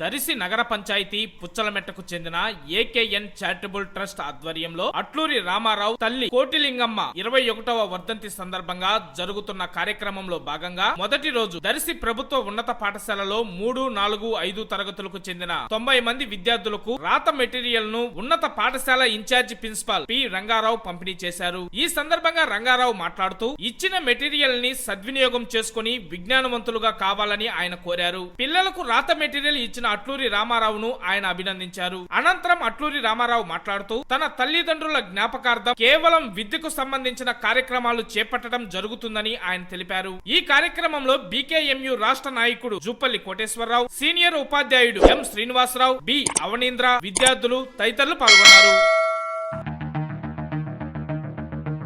దరిసి నగర పంచాయతీ పుచ్చలమెట్టకు చెందిన AKN charitable trust ఆధ్వర్యంలో అట్లూరి రామారావు తల్లి కోటిలింగమ్మ ఇరవై ఒకటవ వర్ధంతి సందర్భంగా జరుగుతున్న కార్యక్రమంలో భాగంగా మొదటి రోజు దరిసి ప్రభుత్వ ఉన్నత పాఠశాలలో మూడు నాలుగు ఐదు తరగతులకు చెందిన తొంభై మంది విద్యార్థులకు రాత మెటీరియల్ను ఉన్నత పాఠశాల ఇన్ఛార్జి ప్రిన్సిపాల్ పి రంగారావు పంపిణీ చేశారు. ఈ సందర్భంగా రంగారావు మాట్లాడుతూ ఇచ్చిన మెటీరియల్ని సద్వినియోగం చేసుకుని విజ్ఞానవంతులుగా కావాలని ఆయన కోరారు. పిల్లలకు రాత మెటీరియల్ ఇచ్చిన అట్లూరి రామారావును ఆయన అభినందించారు. అనంతరం అట్లూరి రామారావు మాట్లాడుతూ తన తల్లిదండ్రుల జ్ఞాపకార్థం కేవలం విద్యకు సంబంధించిన కార్యక్రమాలు చేపట్టడం జరుగుతుందని ఆయన తెలిపారు. ఈ కార్యక్రమంలో బీకేఎంయు రాష్ట్ర నాయకుడు జుప్పల్లి కోటేశ్వరరావు సీనియర్ ఉపాధ్యాయుడు ఎం శ్రీనివాసరావు బి అవనీంద్ర విద్యార్థులు తదితరులు పాల్గొన్నారు.